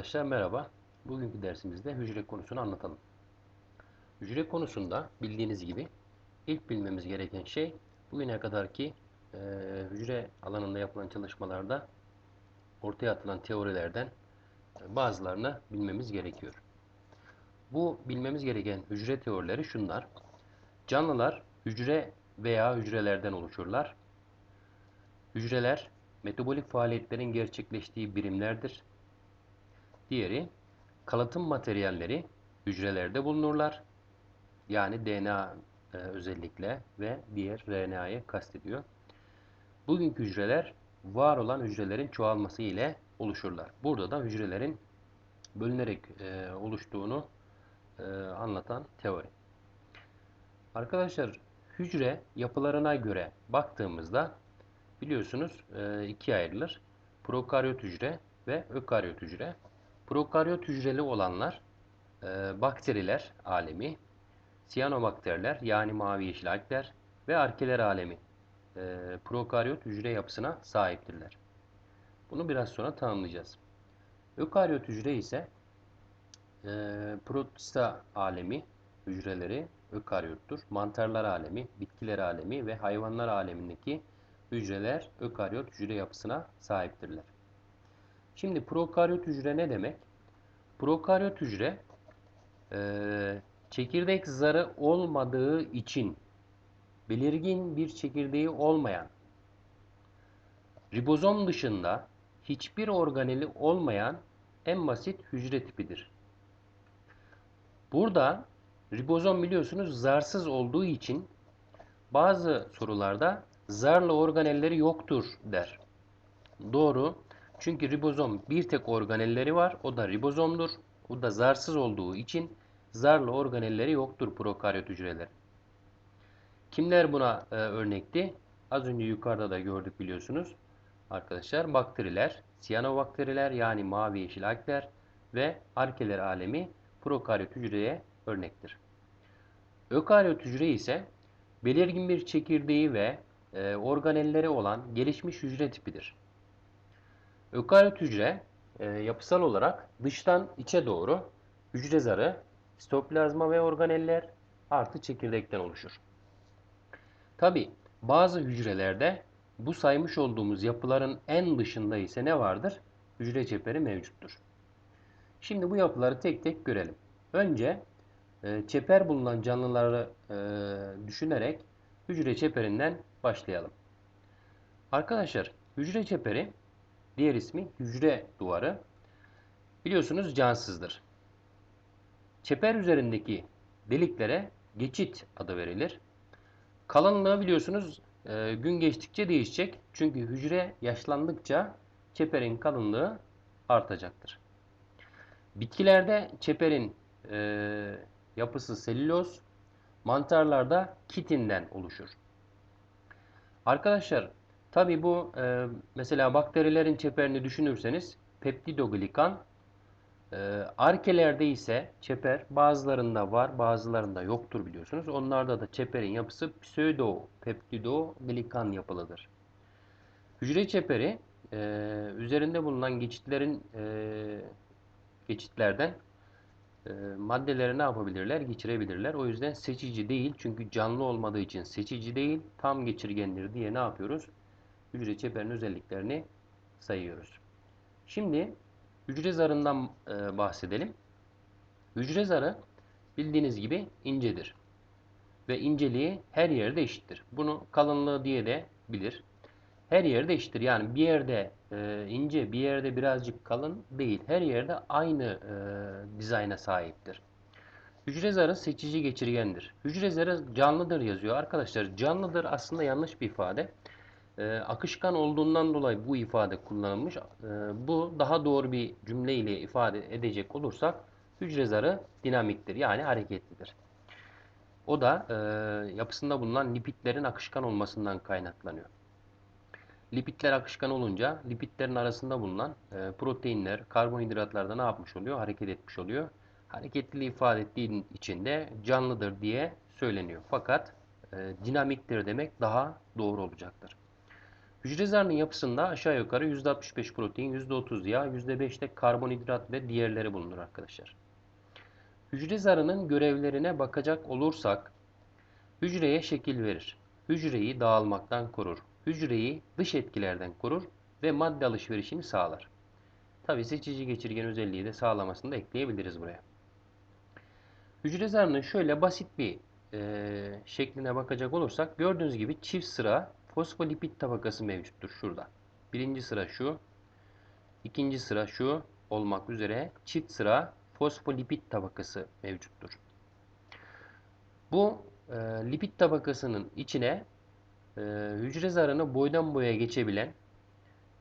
Arkadaşlar merhaba. Bugünkü dersimizde hücre konusunu anlatalım. Hücre konusunda bildiğiniz gibi ilk bilmemiz gereken şey bugüne kadarki e, hücre alanında yapılan çalışmalarda ortaya atılan teorilerden e, bazılarını bilmemiz gerekiyor. Bu bilmemiz gereken hücre teorileri şunlar. Canlılar hücre veya hücrelerden oluşurlar. Hücreler metabolik faaliyetlerin gerçekleştiği birimlerdir. Diğeri kalıtım materyalleri hücrelerde bulunurlar. Yani DNA e, özellikle ve diğer RNA'yı kastediyor. Bugünkü hücreler var olan hücrelerin çoğalması ile oluşurlar. Burada da hücrelerin bölünerek e, oluştuğunu e, anlatan teori. Arkadaşlar hücre yapılarına göre baktığımızda biliyorsunuz e, ikiye ayrılır. Prokaryot hücre ve ökaryot hücre. Prokaryot hücreli olanlar e, bakteriler alemi, siyanobakteriler yani mavi yeşil algler ve arkeler alemi e, prokaryot hücre yapısına sahiptirler. Bunu biraz sonra tanımlayacağız. Ökaryot hücre ise e, protista alemi hücreleri ökaryottur. Mantarlar alemi, bitkiler alemi ve hayvanlar alemindeki hücreler ökaryot hücre yapısına sahiptirler. Şimdi prokaryot hücre ne demek? Prokaryot hücre e, çekirdek zarı olmadığı için belirgin bir çekirdeği olmayan ribozom dışında hiçbir organeli olmayan en basit hücre tipidir. Burada ribozom biliyorsunuz zarsız olduğu için bazı sorularda zarlı organelleri yoktur der. Doğru. Çünkü ribozom bir tek organelleri var. O da ribozomdur. O da zarsız olduğu için zarlı organelleri yoktur prokaryot hücreler. Kimler buna e, örnekti? Az önce yukarıda da gördük biliyorsunuz. Arkadaşlar bakteriler, siyanobakteriler yani mavi yeşil algler ve arkeler alemi prokaryot hücreye örnektir. Ökaryot hücre ise belirgin bir çekirdeği ve e, organelleri olan gelişmiş hücre tipidir. Ökaryot hücre e, yapısal olarak dıştan içe doğru hücre zarı, sitoplazma ve organeller artı çekirdekten oluşur. Tabi bazı hücrelerde bu saymış olduğumuz yapıların en dışında ise ne vardır? Hücre çeperi mevcuttur. Şimdi bu yapıları tek tek görelim. Önce e, çeper bulunan canlıları e, düşünerek hücre çeperinden başlayalım. Arkadaşlar hücre çeperi diğer ismi hücre duvarı biliyorsunuz cansızdır. Çeper üzerindeki deliklere geçit adı verilir. Kalınlığı biliyorsunuz e, gün geçtikçe değişecek. Çünkü hücre yaşlandıkça çeperin kalınlığı artacaktır. Bitkilerde çeperin e, yapısı selüloz, mantarlarda kitinden oluşur. Arkadaşlar tabi bu e, mesela bakterilerin çeperini düşünürseniz peptidoglikan e, arkelerde ise çeper bazılarında var bazılarında yoktur biliyorsunuz. Onlarda da çeperin yapısı pseudo peptidoglikan yapılıdır. Hücre çeperi e, üzerinde bulunan geçitlerin e, geçitlerden e, maddeleri ne yapabilirler? Geçirebilirler. O yüzden seçici değil. Çünkü canlı olmadığı için seçici değil. Tam geçirgendir diye ne yapıyoruz? Hücre çeperinin özelliklerini sayıyoruz. Şimdi hücre zarından e, bahsedelim. Hücre zarı bildiğiniz gibi incedir. Ve inceliği her yerde eşittir. Bunu kalınlığı diye de bilir. Her yerde eşittir. Yani bir yerde e, ince, bir yerde birazcık kalın değil. Her yerde aynı e, dizayna sahiptir. Hücre zarı seçici geçirgendir. Hücre zarı canlıdır yazıyor. Arkadaşlar canlıdır aslında yanlış bir ifade. E, akışkan olduğundan dolayı bu ifade kullanılmış. E, bu daha doğru bir cümle ile ifade edecek olursak hücre zarı dinamiktir. Yani hareketlidir. O da e, yapısında bulunan lipidlerin akışkan olmasından kaynaklanıyor. Lipidler akışkan olunca lipidlerin arasında bulunan e, proteinler, karbonhidratlar da ne yapmış oluyor? Hareket etmiş oluyor. Hareketliliği ifade ettiği için de canlıdır diye söyleniyor. Fakat e, dinamiktir demek daha doğru olacaktır. Hücre zarının yapısında aşağı yukarı %65 protein, %30 yağ, %5 de karbonhidrat ve diğerleri bulunur arkadaşlar. Hücre zarının görevlerine bakacak olursak hücreye şekil verir. Hücreyi dağılmaktan korur. Hücreyi dış etkilerden korur ve madde alışverişini sağlar. Tabi seçici geçirgen özelliği de sağlamasını da ekleyebiliriz buraya. Hücre zarının şöyle basit bir e, şekline bakacak olursak gördüğünüz gibi çift sıra fosfolipid tabakası mevcuttur şurada. Birinci sıra şu, ikinci sıra şu olmak üzere çift sıra fosfolipid tabakası mevcuttur. Bu e, lipid tabakasının içine e, hücre zarını boydan boya geçebilen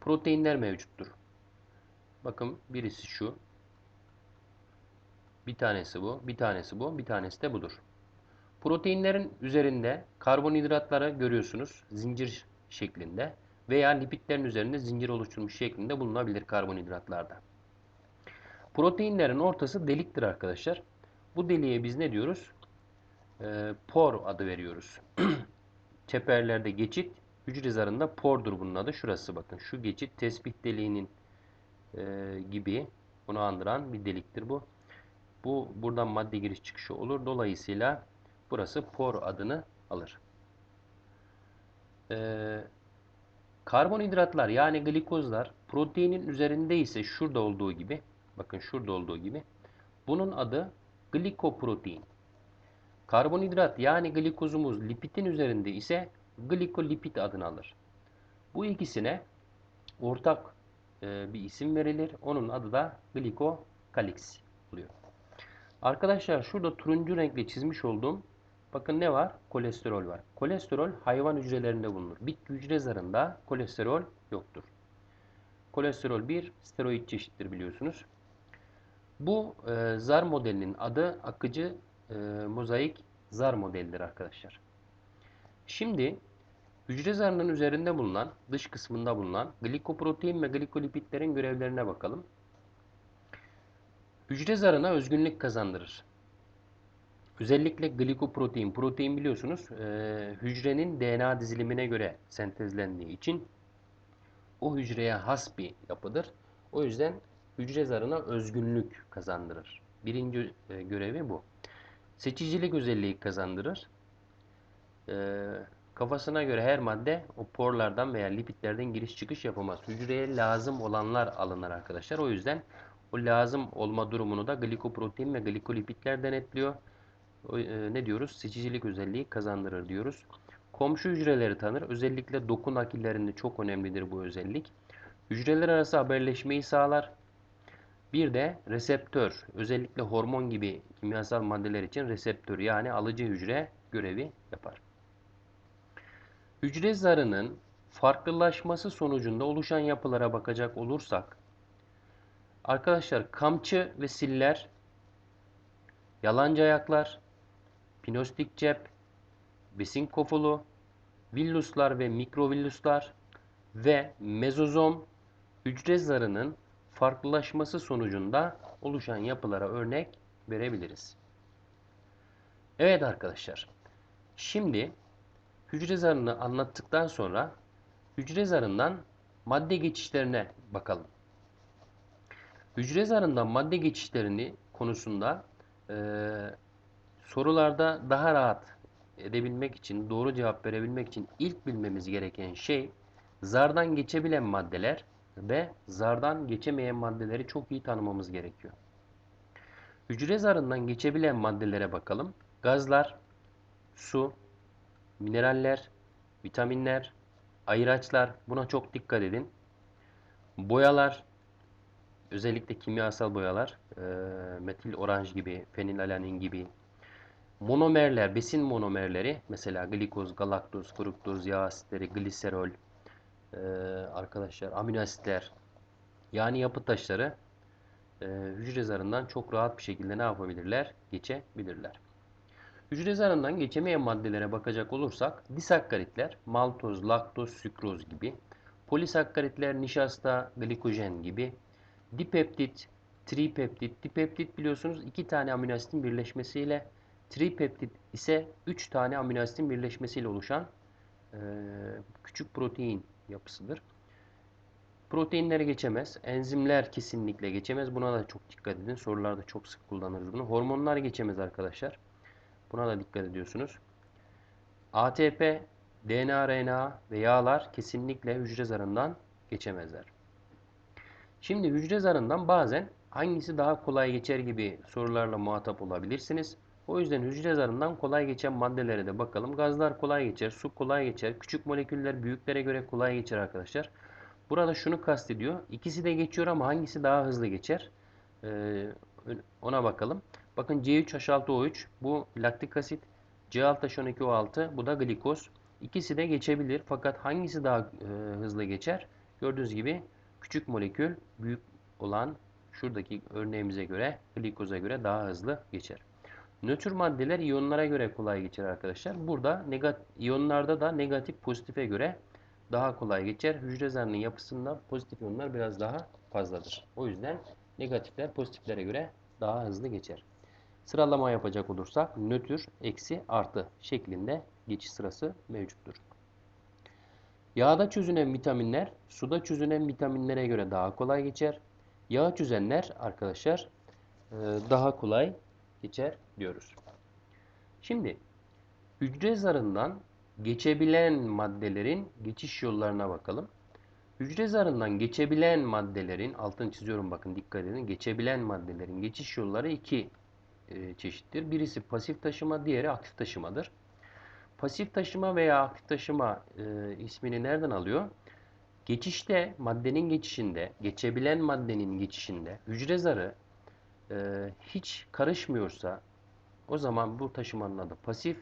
proteinler mevcuttur. Bakın birisi şu. Bir tanesi bu, bir tanesi bu, bir tanesi de budur. Proteinlerin üzerinde karbonhidratları görüyorsunuz zincir şeklinde veya lipidlerin üzerinde zincir oluşturmuş şeklinde bulunabilir karbonhidratlarda. Proteinlerin ortası deliktir arkadaşlar. Bu deliğe biz ne diyoruz? Ee, por adı veriyoruz. Çeperlerde geçit, hücre zarında pordur bunun adı. Şurası bakın. Şu geçit tespih deliğinin e, gibi bunu andıran bir deliktir bu. Bu buradan madde giriş çıkışı olur. Dolayısıyla burası por adını alır. Ee, karbonhidratlar yani glikozlar proteinin üzerinde ise şurada olduğu gibi bakın şurada olduğu gibi bunun adı glikoprotein. Karbonhidrat yani glikozumuz lipidin üzerinde ise glikolipid adını alır. Bu ikisine ortak e, bir isim verilir. Onun adı da glikokalix oluyor. Arkadaşlar şurada turuncu renkle çizmiş olduğum bakın ne var? Kolesterol var. Kolesterol hayvan hücrelerinde bulunur. Bitki hücre zarında kolesterol yoktur. Kolesterol bir steroid çeşittir biliyorsunuz. Bu e, zar modelinin adı akıcı e, mozaik zar modelidir arkadaşlar. Şimdi hücre zarının üzerinde bulunan, dış kısmında bulunan glikoprotein ve glikolipidlerin görevlerine bakalım. Hücre zarına özgünlük kazandırır. Özellikle glikoprotein, protein biliyorsunuz e, hücrenin DNA dizilimine göre sentezlendiği için o hücreye has bir yapıdır. O yüzden hücre zarına özgünlük kazandırır. Birinci e, görevi bu. Seçicilik özelliği kazandırır. E, kafasına göre her madde o porlardan veya lipidlerden giriş çıkış yapamaz. Hücreye lazım olanlar alınır arkadaşlar. O yüzden o lazım olma durumunu da glikoprotein ve glikolipidler denetliyor. E, ne diyoruz? Seçicilik özelliği kazandırır diyoruz. Komşu hücreleri tanır. Özellikle doku nakillerinde çok önemlidir bu özellik. Hücreler arası haberleşmeyi sağlar. Bir de reseptör, özellikle hormon gibi kimyasal maddeler için reseptör yani alıcı hücre görevi yapar. Hücre zarının farklılaşması sonucunda oluşan yapılara bakacak olursak, arkadaşlar kamçı ve siller, yalancı ayaklar, pinostik cep, besin kofulu, villuslar ve mikrovilluslar ve mezozom hücre zarının farklılaşması sonucunda oluşan yapılara örnek verebiliriz. Evet arkadaşlar. Şimdi hücre zarını anlattıktan sonra hücre zarından madde geçişlerine bakalım. Hücre zarından madde geçişlerini konusunda e, sorularda daha rahat edebilmek için, doğru cevap verebilmek için ilk bilmemiz gereken şey zardan geçebilen maddeler ve zardan geçemeyen maddeleri çok iyi tanımamız gerekiyor. Hücre zarından geçebilen maddelere bakalım. Gazlar, su, mineraller, vitaminler, ayıraçlar buna çok dikkat edin. Boyalar, özellikle kimyasal boyalar, e, metil oranj gibi, fenilalanin gibi, monomerler, besin monomerleri mesela glikoz, galaktoz, fruktoz, yağ asitleri, gliserol, e, arkadaşlar amino asitler yani yapı taşları e, hücre zarından çok rahat bir şekilde ne yapabilirler? Geçebilirler. Hücre zarından geçemeyen maddelere bakacak olursak disakkaritler, maltoz, laktoz, sükroz gibi, polisakkaritler, nişasta, glikojen gibi, dipeptit, tripeptit, dipeptit biliyorsunuz iki tane amino asitin birleşmesiyle, tripeptit ise üç tane amino asitin birleşmesiyle oluşan e, küçük protein yapısıdır. Proteinleri geçemez. Enzimler kesinlikle geçemez. Buna da çok dikkat edin. Sorularda çok sık kullanırız bunu. Hormonlar geçemez arkadaşlar. Buna da dikkat ediyorsunuz. ATP, DNA, RNA ve yağlar kesinlikle hücre zarından geçemezler. Şimdi hücre zarından bazen hangisi daha kolay geçer gibi sorularla muhatap olabilirsiniz. O yüzden hücre zarından kolay geçen maddelere de bakalım. Gazlar kolay geçer, su kolay geçer, küçük moleküller büyüklere göre kolay geçer arkadaşlar. Burada şunu kastediyor. İkisi de geçiyor ama hangisi daha hızlı geçer? Ee, ona bakalım. Bakın C3H6O3 bu laktik asit, C6H12O6 bu da glikoz. İkisi de geçebilir fakat hangisi daha e, hızlı geçer? Gördüğünüz gibi küçük molekül büyük olan şuradaki örneğimize göre glikoza göre daha hızlı geçer. Nötr maddeler iyonlara göre kolay geçer arkadaşlar. Burada iyonlarda da negatif pozitife göre daha kolay geçer. Hücre zarının yapısında pozitif iyonlar biraz daha fazladır. O yüzden negatifler pozitiflere göre daha hızlı geçer. Sıralama yapacak olursak nötr eksi artı şeklinde geçiş sırası mevcuttur. Yağda çözünen vitaminler suda çözünen vitaminlere göre daha kolay geçer. Yağ çözenler arkadaşlar e, daha kolay geçer diyoruz. Şimdi hücre zarından geçebilen maddelerin geçiş yollarına bakalım. Hücre zarından geçebilen maddelerin altını çiziyorum bakın dikkat edin. Geçebilen maddelerin geçiş yolları iki e, çeşittir. Birisi pasif taşıma, diğeri aktif taşımadır. Pasif taşıma veya aktif taşıma e, ismini nereden alıyor? Geçişte, maddenin geçişinde, geçebilen maddenin geçişinde hücre zarı e, hiç karışmıyorsa o zaman bu taşımanın adı pasif.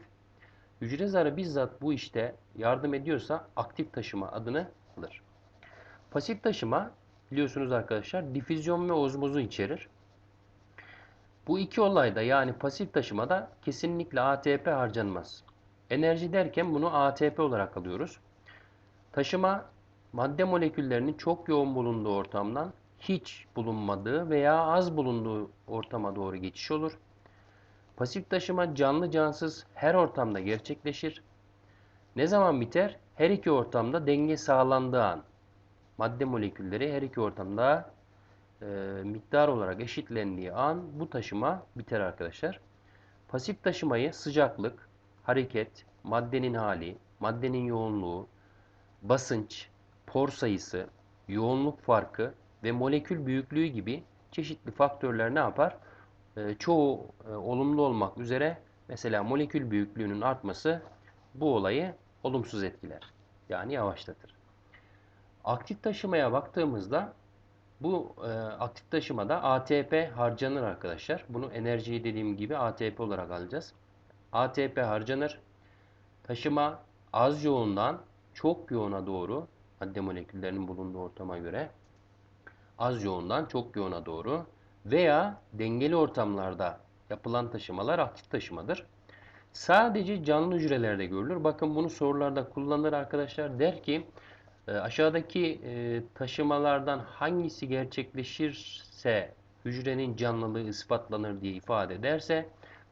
Hücre zarı bizzat bu işte yardım ediyorsa aktif taşıma adını alır. Pasif taşıma biliyorsunuz arkadaşlar difüzyon ve ozmozu içerir. Bu iki olayda yani pasif taşımada kesinlikle ATP harcanmaz. Enerji derken bunu ATP olarak alıyoruz. Taşıma madde moleküllerinin çok yoğun bulunduğu ortamdan hiç bulunmadığı veya az bulunduğu ortama doğru geçiş olur. Pasif taşıma canlı cansız her ortamda gerçekleşir. Ne zaman biter? Her iki ortamda denge sağlandığı an. Madde molekülleri her iki ortamda e, miktar olarak eşitlendiği an bu taşıma biter arkadaşlar. Pasif taşımayı sıcaklık, hareket, maddenin hali, maddenin yoğunluğu, basınç, por sayısı, yoğunluk farkı ve molekül büyüklüğü gibi çeşitli faktörler ne yapar? E, çoğu e, olumlu olmak üzere mesela molekül büyüklüğünün artması bu olayı olumsuz etkiler. Yani yavaşlatır. Aktif taşımaya baktığımızda bu e, aktif taşımada ATP harcanır arkadaşlar. Bunu enerjiyi dediğim gibi ATP olarak alacağız. ATP harcanır. Taşıma az yoğundan çok yoğuna doğru madde moleküllerinin bulunduğu ortama göre az yoğundan çok yoğuna doğru veya dengeli ortamlarda yapılan taşımalar aktif taşımadır. Sadece canlı hücrelerde görülür. Bakın bunu sorularda kullanır arkadaşlar. Der ki e, aşağıdaki e, taşımalardan hangisi gerçekleşirse hücrenin canlılığı ispatlanır diye ifade ederse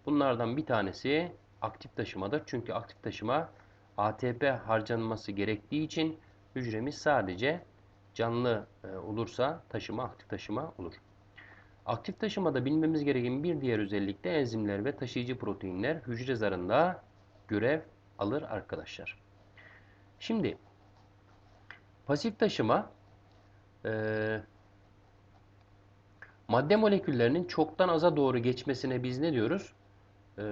bunlardan bir tanesi aktif taşımadır. Çünkü aktif taşıma ATP harcanması gerektiği için hücremiz sadece canlı e, olursa taşıma aktif taşıma olur. Aktif taşımada bilmemiz gereken bir diğer özellik de enzimler ve taşıyıcı proteinler hücre zarında görev alır arkadaşlar. Şimdi pasif taşıma e, madde moleküllerinin çoktan aza doğru geçmesine biz ne diyoruz? E,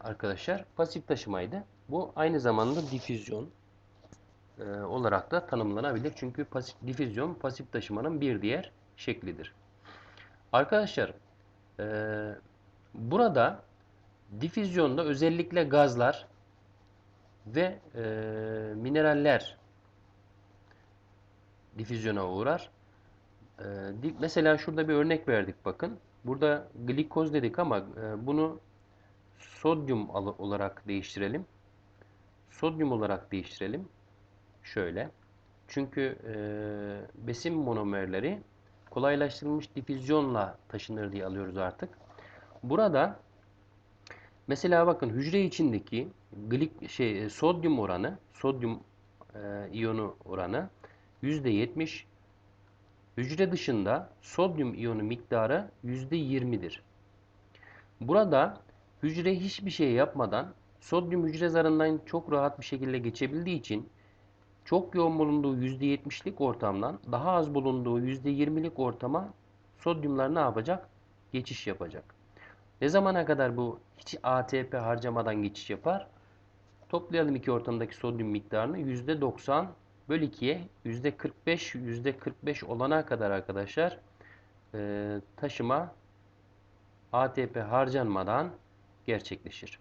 arkadaşlar pasif taşımaydı. Bu aynı zamanda difüzyon e, olarak da tanımlanabilir. Çünkü pasif, difüzyon pasif taşımanın bir diğer şeklidir. Arkadaşlar e, burada difüzyonda özellikle gazlar ve e, mineraller difüzyona uğrar. E, mesela şurada bir örnek verdik bakın. Burada glikoz dedik ama e, bunu sodyum olarak değiştirelim. Sodyum olarak değiştirelim. Şöyle. Çünkü e, besin monomerleri kolaylaştırılmış difüzyonla taşınır diye alıyoruz artık. Burada mesela bakın hücre içindeki glik şey sodyum oranı, sodyum e, iyonu oranı %70. Hücre dışında sodyum iyonu miktarı %20'dir. Burada hücre hiçbir şey yapmadan sodyum hücre zarından çok rahat bir şekilde geçebildiği için çok yoğun bulunduğu %70'lik ortamdan daha az bulunduğu %20'lik ortama sodyumlar ne yapacak? Geçiş yapacak. Ne zamana kadar bu hiç ATP harcamadan geçiş yapar? Toplayalım iki ortamdaki sodyum miktarını %90 böl 2'ye %45 %45 olana kadar arkadaşlar e, taşıma ATP harcanmadan gerçekleşir.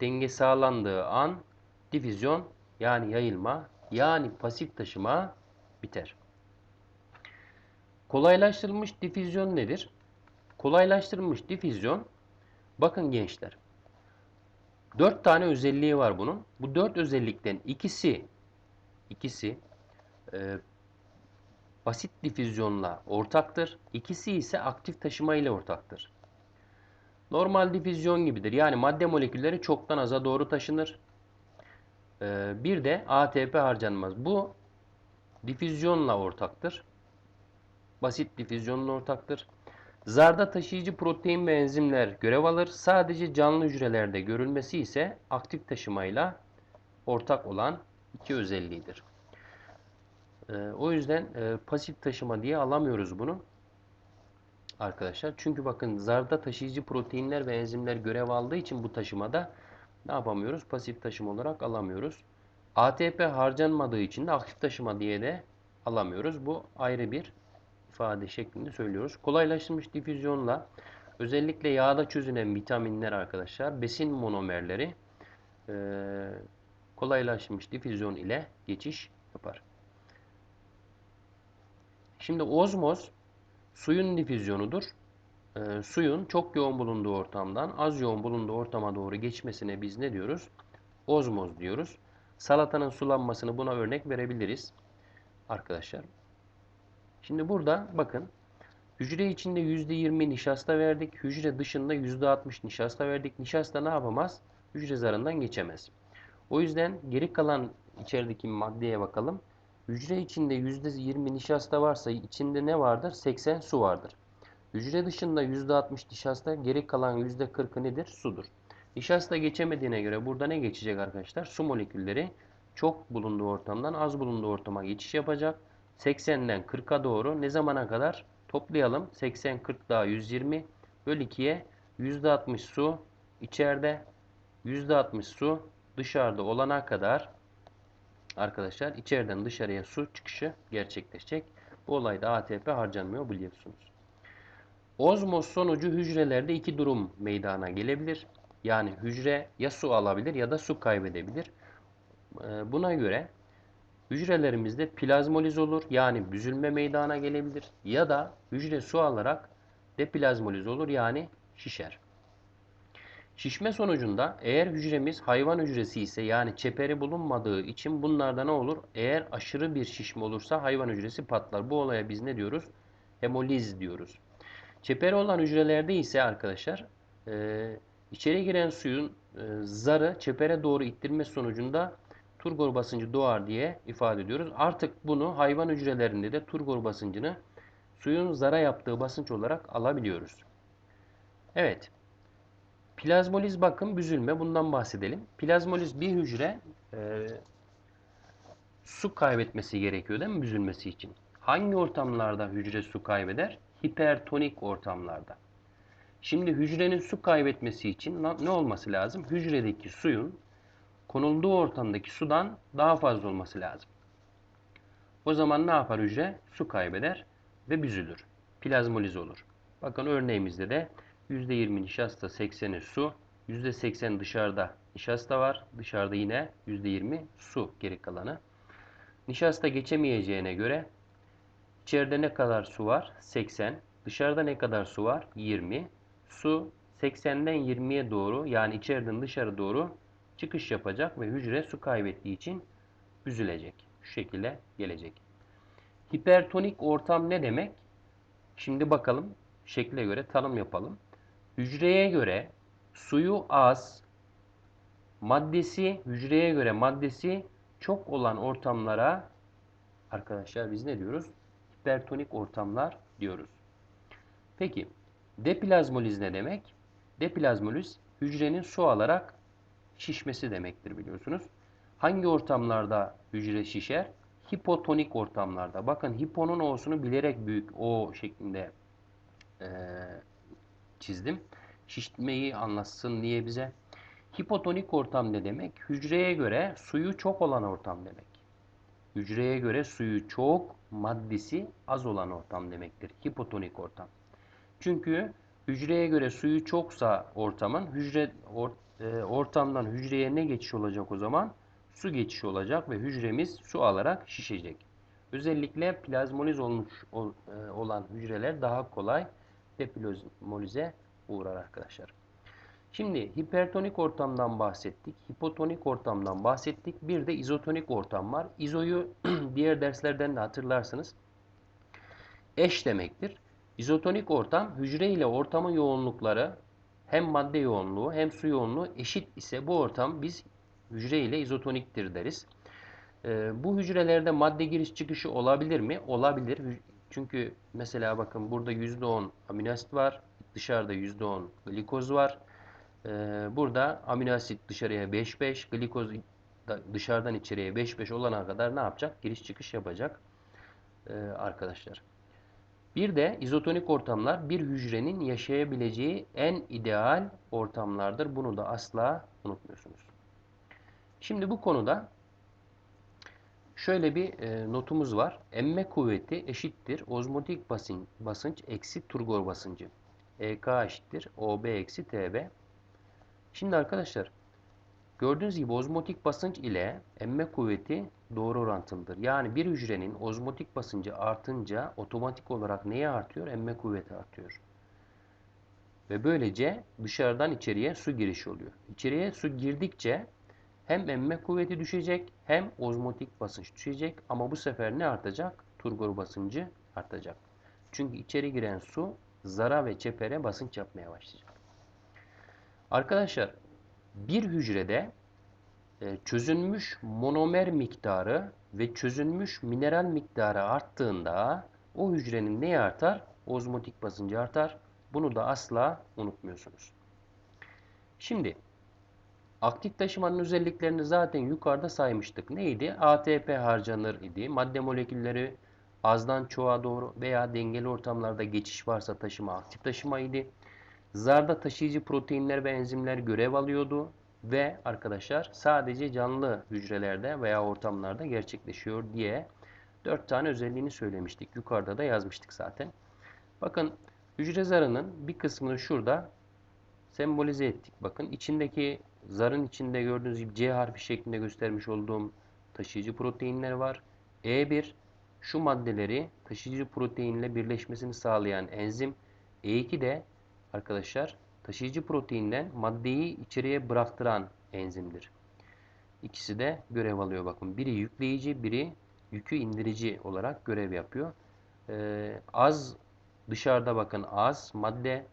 Denge sağlandığı an difüzyon yani yayılma yani pasif taşıma biter. Kolaylaştırılmış difüzyon nedir? Kolaylaştırılmış difüzyon bakın gençler 4 tane özelliği var bunun. Bu 4 özellikten ikisi ikisi e, basit difüzyonla ortaktır. İkisi ise aktif taşıma ile ortaktır. Normal difüzyon gibidir. Yani madde molekülleri çoktan aza doğru taşınır. Ee, bir de ATP harcanmaz. Bu difüzyonla ortaktır. Basit difüzyonla ortaktır. Zarda taşıyıcı protein ve enzimler görev alır. Sadece canlı hücrelerde görülmesi ise aktif taşımayla ortak olan iki özelliğidir. Ee, o yüzden e, pasif taşıma diye alamıyoruz bunu arkadaşlar. Çünkü bakın zarda taşıyıcı proteinler ve enzimler görev aldığı için bu taşımada ne yapamıyoruz? Pasif taşıma olarak alamıyoruz. ATP harcanmadığı için de aktif taşıma diye de alamıyoruz. Bu ayrı bir ifade şeklinde söylüyoruz. Kolaylaştırılmış difüzyonla özellikle yağda çözünen vitaminler arkadaşlar besin monomerleri e, kolaylaştırılmış difüzyon ile geçiş yapar. Şimdi ozmoz suyun difüzyonudur. E, suyun çok yoğun bulunduğu ortamdan az yoğun bulunduğu ortama doğru geçmesine biz ne diyoruz? Ozmoz diyoruz. Salatanın sulanmasını buna örnek verebiliriz. Arkadaşlar. Şimdi burada bakın. Hücre içinde %20 nişasta verdik. Hücre dışında %60 nişasta verdik. Nişasta ne yapamaz? Hücre zarından geçemez. O yüzden geri kalan içerideki maddeye bakalım. Hücre içinde %20 nişasta varsa içinde ne vardır? 80 su vardır. Hücre dışında %60 nişasta geri kalan %40'ı nedir? Sudur. Nişasta geçemediğine göre burada ne geçecek arkadaşlar? Su molekülleri çok bulunduğu ortamdan az bulunduğu ortama geçiş yapacak. 80'den 40'a doğru ne zamana kadar? Toplayalım. 80, 40 daha 120 böl 2'ye %60 su içeride %60 su dışarıda olana kadar arkadaşlar içeriden dışarıya su çıkışı gerçekleşecek. Bu olayda ATP harcanmıyor biliyorsunuz. Ozmoz sonucu hücrelerde iki durum meydana gelebilir. Yani hücre ya su alabilir ya da su kaybedebilir. Ee, buna göre hücrelerimizde plazmoliz olur yani büzülme meydana gelebilir ya da hücre su alarak deplazmoliz olur yani şişer. Şişme sonucunda eğer hücremiz hayvan hücresi ise yani çeperi bulunmadığı için bunlarda ne olur? Eğer aşırı bir şişme olursa hayvan hücresi patlar. Bu olaya biz ne diyoruz? Hemoliz diyoruz. Çeperi olan hücrelerde ise arkadaşlar e, içeri giren suyun e, zarı çepere doğru ittirme sonucunda turgor basıncı doğar diye ifade ediyoruz. Artık bunu hayvan hücrelerinde de turgor basıncını suyun zara yaptığı basınç olarak alabiliyoruz. Evet. Plazmoliz bakım büzülme bundan bahsedelim. Plazmoliz bir hücre e, su kaybetmesi gerekiyor değil mi büzülmesi için? Hangi ortamlarda hücre su kaybeder? Hipertonik ortamlarda. Şimdi hücrenin su kaybetmesi için ne olması lazım? Hücredeki suyun konulduğu ortamdaki sudan daha fazla olması lazım. O zaman ne yapar hücre? Su kaybeder ve büzülür. Plazmoliz olur. Bakın örneğimizde de %20 nişasta 80'i su, %80 dışarıda nişasta var. Dışarıda yine %20 su geri kalanı. Nişasta geçemeyeceğine göre içeride ne kadar su var? 80. Dışarıda ne kadar su var? 20. Su 80'den 20'ye doğru yani içeriden dışarı doğru çıkış yapacak ve hücre su kaybettiği için büzülecek. Şu şekilde gelecek. Hipertonik ortam ne demek? Şimdi bakalım şekle göre tanım yapalım. Hücreye göre suyu az, maddesi hücreye göre maddesi çok olan ortamlara arkadaşlar biz ne diyoruz? Hipertonik ortamlar diyoruz. Peki deplazmoliz ne demek? Deplazmoliz hücrenin su alarak şişmesi demektir biliyorsunuz. Hangi ortamlarda hücre şişer? Hipotonik ortamlarda. Bakın hiponun o'sunu bilerek büyük o şeklinde eee, çizdim. Şişmeyi anlatsın diye bize. Hipotonik ortam ne demek? Hücreye göre suyu çok olan ortam demek. Hücreye göre suyu çok, maddesi az olan ortam demektir. Hipotonik ortam. Çünkü hücreye göre suyu çoksa ortamın hücre or- e, ortamdan hücreye ne geçiş olacak o zaman? Su geçişi olacak ve hücremiz su alarak şişecek. Özellikle plazmoliz olmuş ol- e, olan hücreler daha kolay deplazmolize uğrar arkadaşlar. Şimdi hipertonik ortamdan bahsettik. Hipotonik ortamdan bahsettik. Bir de izotonik ortam var. İzoyu diğer derslerden de hatırlarsınız. Eş demektir. İzotonik ortam hücre ile ortamın yoğunlukları hem madde yoğunluğu hem su yoğunluğu eşit ise bu ortam biz hücre ile izotoniktir deriz. Ee, bu hücrelerde madde giriş çıkışı olabilir mi? Olabilir. Çünkü mesela bakın burada %10 amino asit var. Dışarıda %10 glikoz var. Ee, burada amino asit dışarıya 5-5, glikoz da dışarıdan içeriye 5-5 olana kadar ne yapacak? Giriş çıkış yapacak ee, arkadaşlar. Bir de izotonik ortamlar bir hücrenin yaşayabileceği en ideal ortamlardır. Bunu da asla unutmuyorsunuz. Şimdi bu konuda şöyle bir e, notumuz var. Emme kuvveti eşittir ozmotik basınç, basınç eksi turgor basıncı. EK eşittir OB eksi TB. Şimdi arkadaşlar gördüğünüz gibi ozmotik basınç ile emme kuvveti doğru orantılıdır. Yani bir hücrenin ozmotik basıncı artınca otomatik olarak neye artıyor? Emme kuvveti artıyor. Ve böylece dışarıdan içeriye su girişi oluyor. İçeriye su girdikçe hem emme kuvveti düşecek hem ozmotik basınç düşecek. Ama bu sefer ne artacak? Turgor basıncı artacak. Çünkü içeri giren su zara ve çepere basınç yapmaya başlayacak. Arkadaşlar bir hücrede e, çözünmüş monomer miktarı ve çözünmüş mineral miktarı arttığında o hücrenin neyi artar? Ozmotik basıncı artar. Bunu da asla unutmuyorsunuz. Şimdi aktif taşımanın özelliklerini zaten yukarıda saymıştık. Neydi? ATP harcanır idi. Madde molekülleri azdan çoğa doğru veya dengeli ortamlarda geçiş varsa taşıma aktif taşıma idi. Zarda taşıyıcı proteinler ve enzimler görev alıyordu ve arkadaşlar sadece canlı hücrelerde veya ortamlarda gerçekleşiyor diye 4 tane özelliğini söylemiştik. Yukarıda da yazmıştık zaten. Bakın hücre zarının bir kısmını şurada sembolize ettik. Bakın içindeki zarın içinde gördüğünüz gibi C harfi şeklinde göstermiş olduğum taşıyıcı proteinler var. E1 şu maddeleri taşıyıcı proteinle birleşmesini sağlayan enzim. E2 de arkadaşlar taşıyıcı proteinden maddeyi içeriye bıraktıran enzimdir. İkisi de görev alıyor bakın. Biri yükleyici, biri yükü indirici olarak görev yapıyor. Ee, az dışarıda bakın az madde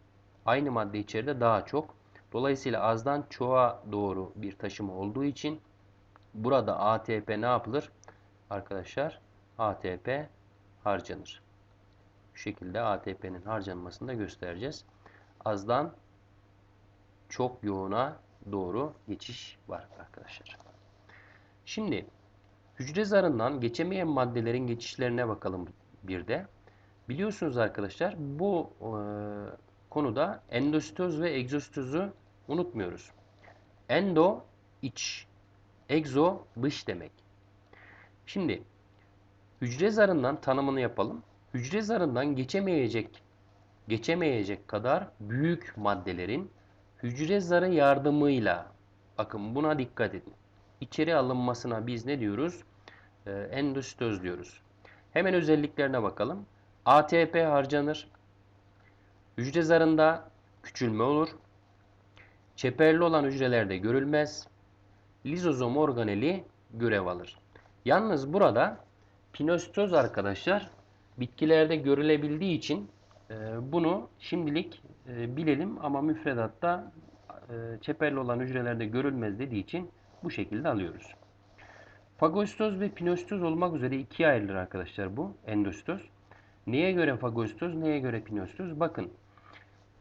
aynı madde içeride daha çok. Dolayısıyla azdan çoğa doğru bir taşıma olduğu için burada ATP ne yapılır? Arkadaşlar ATP harcanır. Bu şekilde ATP'nin harcanmasını da göstereceğiz. Azdan çok yoğuna doğru geçiş var arkadaşlar. Şimdi hücre zarından geçemeyen maddelerin geçişlerine bakalım bir de. Biliyorsunuz arkadaşlar bu e, konuda endositoz ve egzositozu unutmuyoruz. Endo iç, egzo dış demek. Şimdi hücre zarından tanımını yapalım. Hücre zarından geçemeyecek geçemeyecek kadar büyük maddelerin hücre zarı yardımıyla bakın buna dikkat edin. İçeri alınmasına biz ne diyoruz? Ee, endositoz diyoruz. Hemen özelliklerine bakalım. ATP harcanır. Hücre zarında küçülme olur. Çeperli olan hücrelerde görülmez. Lizozom organeli görev alır. Yalnız burada pinositoz arkadaşlar bitkilerde görülebildiği için bunu şimdilik e, bilelim ama müfredatta e, çeperli olan hücrelerde görülmez dediği için bu şekilde alıyoruz. Fagostoz ve pinositoz olmak üzere ikiye ayrılır arkadaşlar bu endositoz. Neye göre fagostoz, neye göre pinositoz? Bakın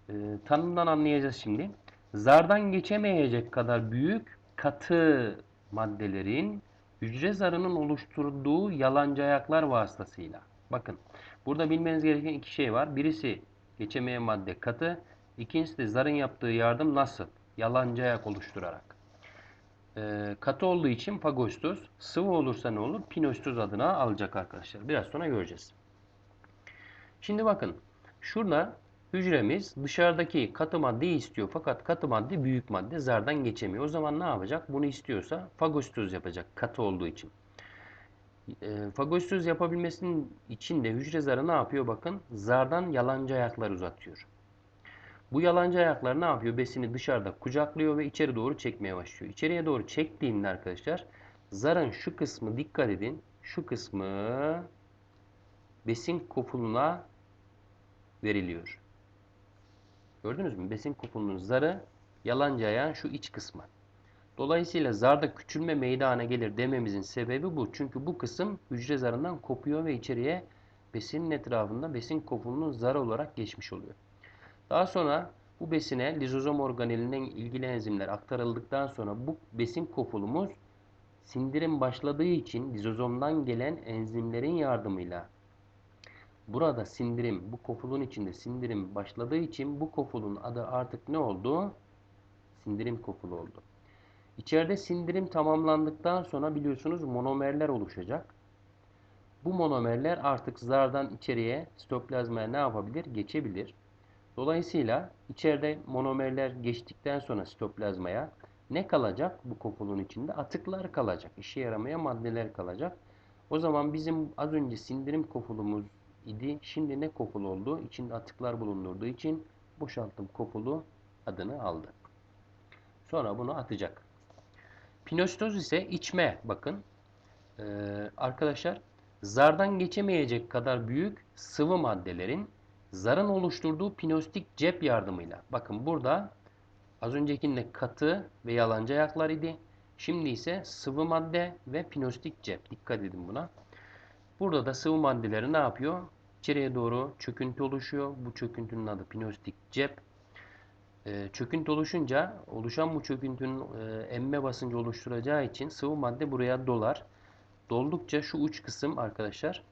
e, tanımdan anlayacağız şimdi. Zardan geçemeyecek kadar büyük katı maddelerin hücre zarının oluşturduğu yalancı ayaklar vasıtasıyla. Bakın burada bilmeniz gereken iki şey var. Birisi geçemeyen madde katı. İkincisi de zarın yaptığı yardım nasıl? Yalancı ayak oluşturarak. Ee, katı olduğu için fagostoz, sıvı olursa ne olur? Pinostoz adına alacak arkadaşlar. Biraz sonra göreceğiz. Şimdi bakın şurada hücremiz dışarıdaki katı maddeyi istiyor. Fakat katı madde büyük madde zardan geçemiyor. O zaman ne yapacak? Bunu istiyorsa fagostoz yapacak katı olduğu için. E, fagostoz yapabilmesinin için de hücre zarı ne yapıyor? Bakın zardan yalancı ayaklar uzatıyor. Bu yalancı ayaklar ne yapıyor? Besini dışarıda kucaklıyor ve içeri doğru çekmeye başlıyor. İçeriye doğru çektiğinde arkadaşlar zarın şu kısmı dikkat edin. Şu kısmı besin kopuluna veriliyor. Gördünüz mü? Besin kopunun zarı yalancı ayağın şu iç kısmı. Dolayısıyla zarda küçülme meydana gelir dememizin sebebi bu. Çünkü bu kısım hücre zarından kopuyor ve içeriye besinin etrafında besin kopulunun zarı olarak geçmiş oluyor. Daha sonra bu besine lizozom organelinden ilgili enzimler aktarıldıktan sonra bu besin kopulumuz sindirim başladığı için lizozomdan gelen enzimlerin yardımıyla burada sindirim, bu kopulun içinde sindirim başladığı için bu kopulun adı artık ne oldu? Sindirim kopulu oldu. İçeride sindirim tamamlandıktan sonra biliyorsunuz monomerler oluşacak. Bu monomerler artık zardan içeriye sitoplazmaya ne yapabilir? Geçebilir. Dolayısıyla içeride monomerler geçtikten sonra sitoplazmaya ne kalacak bu kopulun içinde? Atıklar kalacak. İşe yaramayan maddeler kalacak. O zaman bizim az önce sindirim kopulumuz idi. Şimdi ne kopul oldu? İçinde atıklar bulundurduğu için boşaltım kopulu adını aldı. Sonra bunu atacak. Pinositoz ise içme bakın. Ee, arkadaşlar zardan geçemeyecek kadar büyük sıvı maddelerin zarın oluşturduğu pinostik cep yardımıyla. Bakın burada az öncekinde katı ve yalancı ayaklar idi. Şimdi ise sıvı madde ve pinostik cep. Dikkat edin buna. Burada da sıvı maddeleri ne yapıyor? İçeriye doğru çöküntü oluşuyor. Bu çöküntünün adı pinostik cep. E, çöküntü oluşunca oluşan bu çöküntünün e, emme basıncı oluşturacağı için sıvı madde buraya dolar. Doldukça şu uç kısım arkadaşlar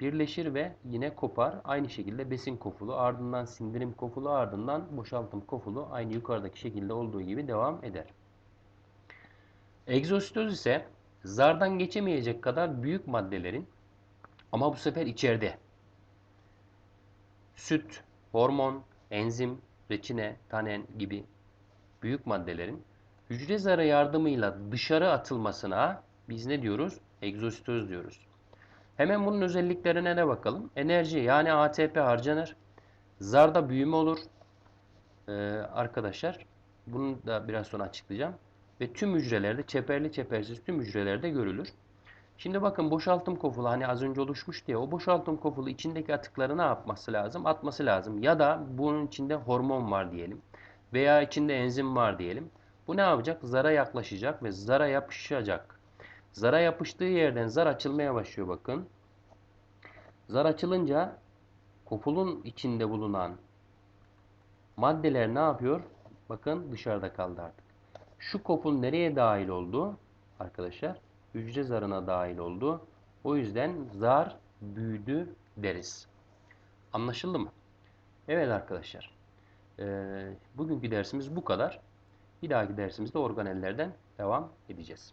birleşir ve yine kopar. Aynı şekilde besin kofulu ardından sindirim kofulu ardından boşaltım kofulu aynı yukarıdaki şekilde olduğu gibi devam eder. Egzositoz ise zardan geçemeyecek kadar büyük maddelerin ama bu sefer içeride süt, hormon, enzim, reçine, tanen gibi büyük maddelerin hücre zarı yardımıyla dışarı atılmasına biz ne diyoruz? Egzositoz diyoruz. Hemen bunun özelliklerine de bakalım. Enerji yani ATP harcanır. Zarda büyüme olur. Ee, arkadaşlar bunu da biraz sonra açıklayacağım. Ve tüm hücrelerde çeperli çepersiz tüm hücrelerde görülür. Şimdi bakın boşaltım kofulu hani az önce oluşmuş diye o boşaltım kofulu içindeki atıkları ne yapması lazım? Atması lazım. Ya da bunun içinde hormon var diyelim. Veya içinde enzim var diyelim. Bu ne yapacak? Zara yaklaşacak ve zara yapışacak. Zara yapıştığı yerden zar açılmaya başlıyor bakın. Zar açılınca kopulun içinde bulunan maddeler ne yapıyor? Bakın dışarıda kaldı artık. Şu kopul nereye dahil oldu? Arkadaşlar hücre zarına dahil oldu. O yüzden zar büyüdü deriz. Anlaşıldı mı? Evet arkadaşlar. Ee, bugünkü dersimiz bu kadar. Bir dahaki dersimizde organellerden devam edeceğiz.